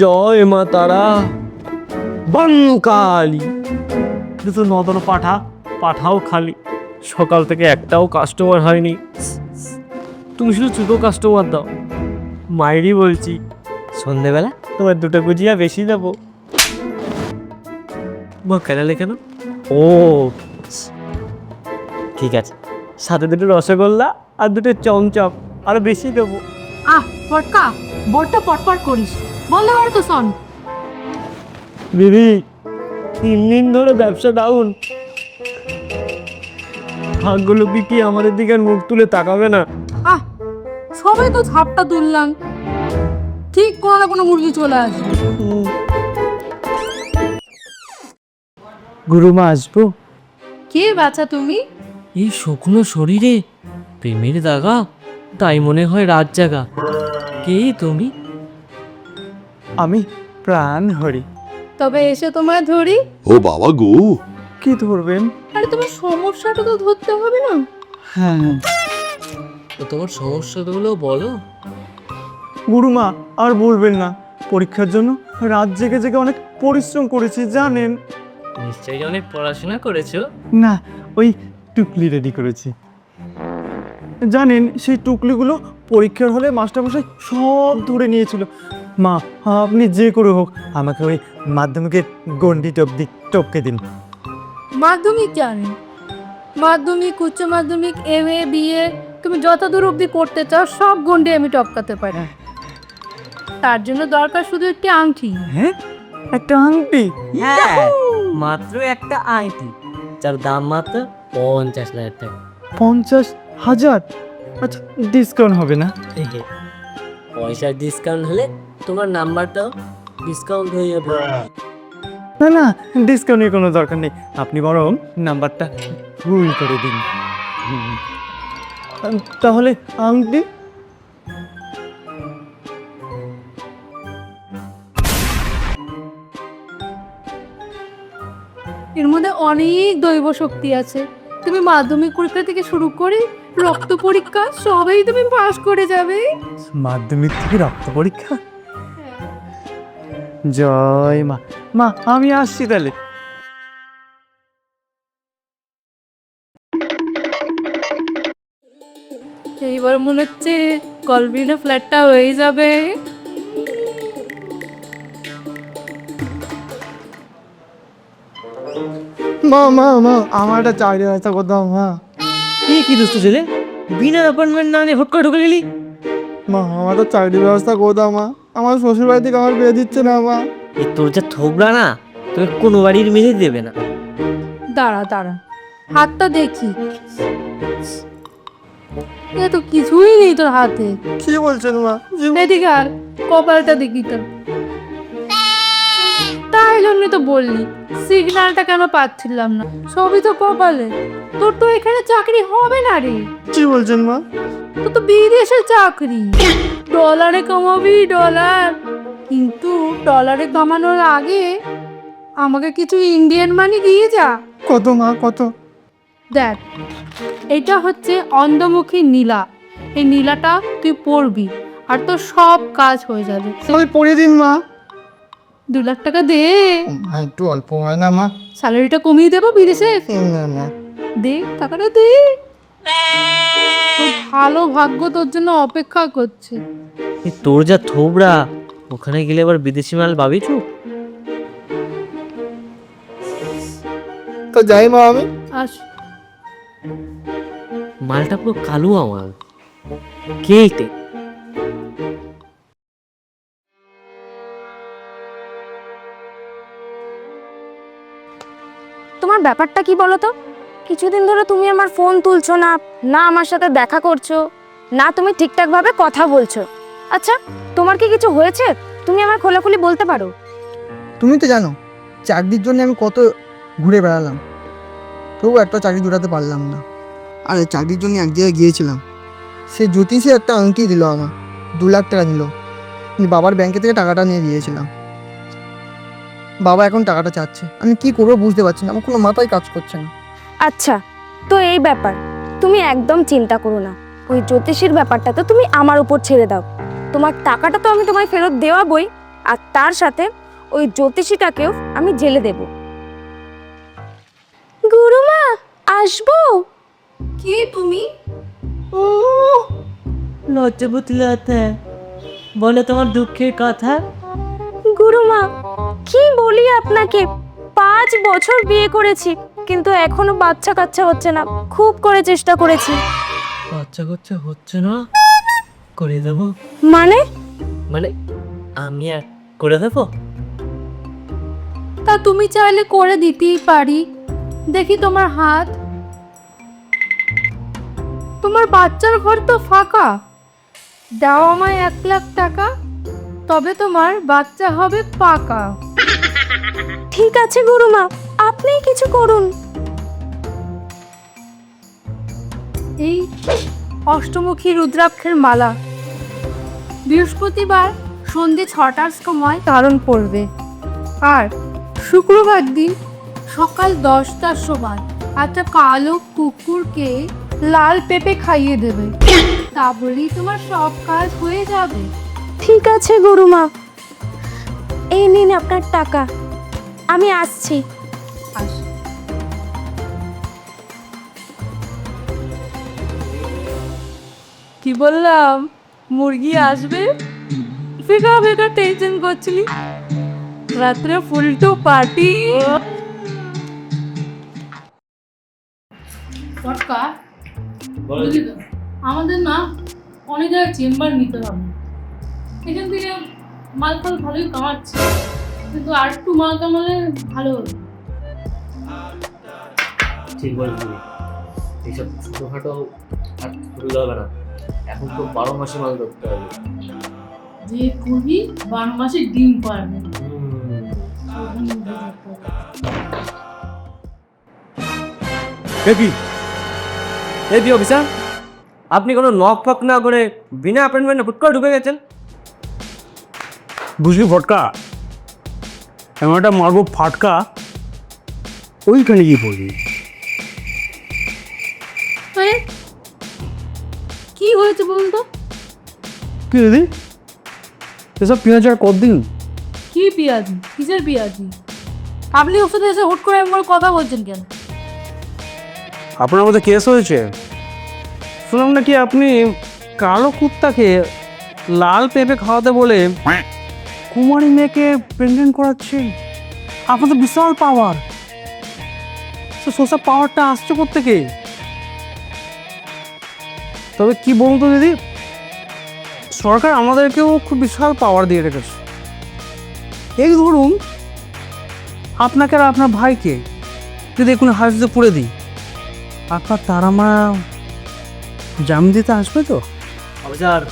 জয় মা তারা। বাঙ্কালি কিন্তু নদন পাঠা পাঠাও খালি। সকাল থেকে একটাও কাস্টমার হয়নি। তুমি শুধু ছোটো কাস্টমার দাও। মায়েরই বলছি সন্ধেবেলা? তোমার দুটো গুজিয়া বেশি দেবো। মা কেনালে কেন ও ঠিক আছে। সাথে দুটো রসগোল্লা আর দুটো চমচম আরও বেশি দেবো। আহ পটকা বড়টা পটপট করিস। বন্ধ কর তো শোন। দিদি তিন দিন ধরে ব্যবসা ডাউন ভাগ্যলক্ষ্মী কি আমাদের দিকে আর মুখ তুলে তাকাবে না? আহ সবাই তো ঝাপটা তুললাম। ঠিক কোনো না কোনো মুরগি চলে আসবে। গুরুমা আসব? কে বাচ্চা তুমি? এই শুকনো শরীরে প্রেমের দাগা তাই মনে হয় রাত জাগা। কে তুমি? আমি প্রাণ হরি। তবে এসে তোমায় ধরি। ও বাবা গো। কি ধরবেন? আরে তোমার সমস্যাটা তো ধরতে হবে না? হ্যাঁ তো তোমার সমস্যাগুলো বলো। গুরুমা আর বলবেন না। পরীক্ষার জন্য রাত জেগে জেগে অনেক পরিশ্রম করেছি জানেন। নিশ্চয়ই অনেক পড়াশোনা করেছ? না ওই টুকলি রেডি করেছি। জানেন সেই টুকলিগুলো পরীক্ষার হলে মাস্টারমশাই সব ধরে নিয়েছিল। মা আপনি যে করে হোক আমাকে ওই মাধ্যমিকের গন্ডি টপদি টপকে দিন। মাধ্যমিক জানি মাধ্যমিক উচ্চ মাধ্যমিক এম এ বিএ তুমি যত দূর অবধি করতে চাও সব গন্ডে আমি টপকাতে পারি। তার জন্য দরকার শুধু একটি আংটি। হ্যাঁ? একটা আংটি? হ্যাঁ মাত্র একটা আইটি যার দাম মাত্র পঞ্চাশ হাজার টাকা। পঞ্চাশ হাজার? আচ্ছা ডিসকাউন্ট হবে না। পয়সার ডিসকাউন্ট হলে তোমার নাম্বারটাও ডিসকাউন্ট হয়ে যাবে। না না ডিসকাউন্টের কোনো দরকার নেই। আপনি বরং নাম্বারটা ভুল করে দিন। তাহলে আংটি? এর মধ্যে অনেক দৈব শক্তি আছে। তুমি মাধ্যমিক পরীক্ষা থেকে শুরু করে রক্ত পরীক্ষা সবই তুমি পাশ করে যাবে। মাধ্যমিক থেকে রক্ত পরীক্ষা? জয় মা। মা আমি আসছি তাহলে। এইবার মনে হচ্ছে কলবিনা ফ্ল্যাটটা হয়ে যাবে। মা মা মা আমার একটা চাকরি ব্যবস্থা করতাম মা। কি কি দুষ্ট ছেলে? বিনা অ্যাপয়েন্টমেন্ট না নিয়ে হট করে ঢুকে গেলি? মা আমার তো চাকরি ব্যবস্থা করতাম মা। আমার শ্বশুর বাড়ি থেকে আমার বিয়ে দিচ্ছে না মা। এই তোর যা থোবড়া না তোকে কোনো বাড়ির মেয়ে দেবে না। দাঁড়া দাঁড়া। হাতটা দেখি। এ তো কিছুই নেই তোর হাতে। কি বলছেন মা? এদিকে আর কপালটা দেখি তোর। তাই জন্য তো বললি সিগন্যালটা কেন পাচ্ছিলাম না? সবই তো কপালে। তোর তো এখানে চাকরি হবে না রে। কি বলছেন মা? তোর তো বিদেশে চাকরি। ডলারে কামাবি ডলার কিন্তু ডলারে কামানোর আগে আমাকে কিছু ইন্ডিয়ান মানি দিয়ে যা। কত মা কত? দেখ এটা হচ্ছে অন্ধমুখী নীলা। এই নীলাটা তুই পড়বি আর তোর সব কাজ হয়ে যাবে। আমি পড়িয়ে দিন মা। দু লাখ টাকা দে। একটু অল্প হয় না মা। স্যালারিটা কমিয়ে দেবো বিদেশে। না না। দে টাকাটা দে। তোর ভালো ভাগ্য তোর জন্য অপেক্ষা করছে। তোর যা থোবড়া ওখানে গেলে আবার বিদেশি মাল পাবি চুপ তো যাই মা আমি। আস। মালটা পুরো কালো আমার কে এতে? তোমার ব্যাপারটা কি বলো তো? কিছুদিন ধরে তুমি আমার ফোন তুলছো না না আমার সাথে দেখা করছ, না তুমি ঠিকঠাকভাবে কথা বলছো। আচ্ছা তোমার কি কিছু হয়েছে? তুমি আমার খোলাখুলি বলতে পারো। তুমি তো জানো, চাকরির জন্য আমি কত ঘুরে বেড়ালাম। তবু একটা চাকরি জোটাতে পারলাম না। আর চাকরির জন্য এক জায়গায় গিয়েছিলাম। সে জ্যোতিষে একটা আংটি দিল আমার দু লাখ টাকা নিল বাবার ব্যাংকে থেকে টাকাটা নিয়ে দিয়েছিলাম বাবা এখন টাকাটা চাচ্ছে। আমি কি করব বুঝতে পারছি না, আমার কোনো মাথায় কাজ করছে না। আচ্ছা তো এই ব্যাপার। তুমি একদম চিন্তা করো না। ওই জ্যোতিষীর ব্যাপারটা তো তুমি আমার উপর ছেড়ে দাও। তোমার টাকাটা তো আমি তোমায় ফেরত দেওয়াবই। আর তার সাথে ওই জ্যোতিষীটাকেও আমি জেলে দেব। গুরুমা আসব? কে তুমি? লজ্জা বুতলাতে বলে তোমার দুঃখের কথা। গুরুমা কি বলি আপনাকে? পাঁচ বছর বিয়ে করেছি। কিন্তু এখনও বাচ্চা কাচ্চা হচ্ছে না। খুব করে চেষ্টা করেছি। বাচ্চা কাচ্চা হচ্ছে না? করে দেবো। মানে? মানে আমি আর করে দেবো? তা তুমি চাইলে করে দিতেই পারি। দেখি তোমার হাত। তোমার বাচ্চার ঘর তো ফাঁকা। দাও আমায় এক লাখ টাকা তবে তোমার বাচ্চা হবে পাকা। ঠিক আছে গুরুমা। আপনিই কিছু করুন। এই অষ্টমুখী রুদ্রাক্ষের মালা। বৃহস্পতিবার সন্ধে ছটার সময় ধারণ পড়বে আর শুক্রবার দিন সকাল দশটার সময় একটা কালো কুকুরকে লাল পেঁপে খাইয়ে দেবে। তা বলেই তোমার সব কাজ হয়ে যাবে। ঠিক আছে, গরুমা। এই নিন আপনার টাকা। আমি আসছি। আস। কি বললাম? মুরগি আসবে? ফিকা ফিকা টেনশন করছিলি? রাত্রে ফুলটু পার্টি পটকা আমাদের না অনেক জায়গায় চেম্বার নিতে হবে। এখান থেকে মাল ফাল ভালোই কামাচ্ছে কিন্তু আর একটু মাল কামালে ভালো হতো ঠিক বলছি এইসব ছোটোখাটো আর করলে হবে না। এখন তো বারো মাসে মাল ধরতে হবে। যে করবি বারো মাসে ডিম পারবে। কি এই অফিসার আপনি কোনো নক ফক না করে বিনা অ্যাপয়েন্টমেন্টে ফুট করে ঢুকে গেছেন? বুঝলি ফটকা এমন একটা মারবো ফাটকা ওইখানে গিয়ে পড়বি। হয়েছে বলুন তো? কি দিদি? এসব পেঁয়াজ আর কতদিন? কি পেঁয়াজি? কিসের পেঁয়াজি? আপনি ওর সাথে এসে হুট করে করে কথা বলছেন কেন? আপনার মধ্যে কেস হয়েছে? শুনলাম নাকি আপনি কালো কুত্তাকে লাল পেঁপে খাওয়াতে বলে কুমারী মেয়েকে প্রেগনেন্ট করাচ্ছেন আপনার তো বিশাল পাওয়ার তো সোসা পাওয়ারটা আসছে থেকে তবে কি বলুন তো দিদি? সরকার আমাদেরকেও খুব বিশাল পাওয়ার দিয়ে রেখেছে। এই ধরুন, আপনাকে আর আপনার ভাইকে যদি এখনও হাসতে পুড়ে দিই, আপনার তারা মা জাম দিতে আসবে তো? অফিসার,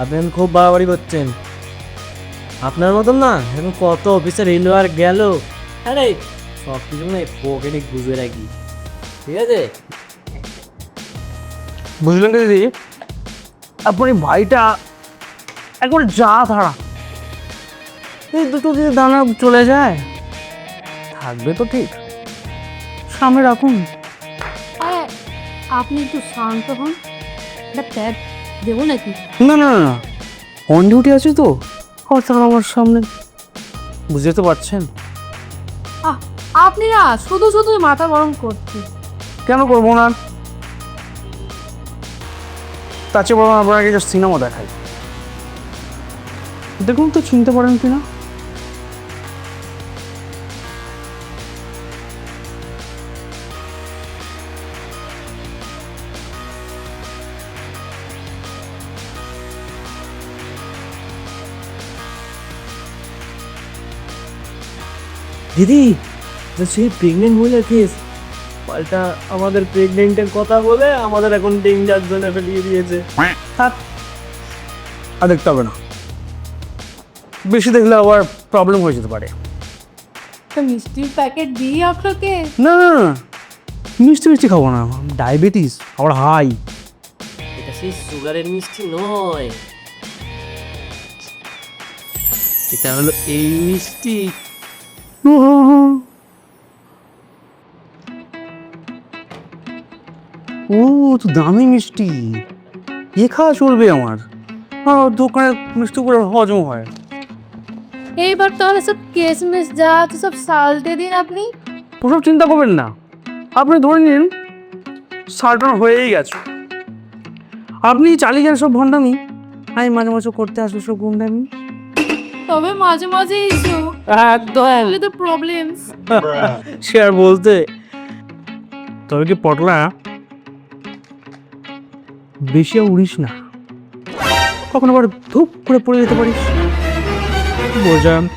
আপনি খুব বাড়াবাড়ি করছেন। আপনার মতন না, এখন কত অফিসার এলো আর গেল। আরে সব কিছু না পকেটে গুজে রাখি। ঠিক আছে? বুঝলেন তো দিদি? আপনার এই ভাইটা একবার যা ধারা এই দুটো যদি দানা চলে যায় থাকবে তো ঠিক। সামনে রাখুন। আরে আপনি একটু শান্ত হন। একটা ট্যাব দেবো নাকি? না না না, না। অন ডিউটি আছে তো। অর্থাৎ আমার সামনে। বুঝতে তো পারছেন। আহ, আপনি না শুধু শুধু মাথা গরম করছে কেন করব না? তার চেয়ে বরং আপনাকে জাস্ট সিনেমা দেখাই। দেখুন তো, চিনতে পারেন কিনা? দিদি তো সেই প্রেগনেন্ট মহিলার কেস পাল্টা আমাদের প্রেগনেন্টের কথা বলে আমাদের এখন ডেঞ্জার জোনে ফেলিয়ে দিয়েছে। থাক। আর দেখতে হবে না। বেশি দেখলে আবার প্রবলেম হয়ে যেতে পারে। মিষ্টির প্যাকেট দিই আপনাকে? না না না। মিষ্টি মিষ্টি খাব না। ডায়াবেটিস আবার হাই এটা সেই সুগারের মিষ্টি নয়। এটা হলো এই মিষ্টি। ও তো দামি মিষ্টি। এ খাওয়া চলবে আমার। আমার দোকানের মিষ্টি করে হজম হয়। এইবার তাহলে সব কেস মেস যা আছে সব সালটে দিন আপনি। ওসব চিন্তা করবেন না। আপনি ধরে নিন সার্টার হয়েই গেছে। আপনি চালিয়ে যান সব ভণ্ডামি। আমি মাঝে মাঝে করতে আসব সব গুন্ডামি তবে মাঝে মাঝে ইস্যু একদম। তো প্রবলেমস সে আর বলতে। তবে কি পটলা? বেশি উড়িস না। কখনো আবার ধূপ করে পড়ে যেতে পারিস? বোঝান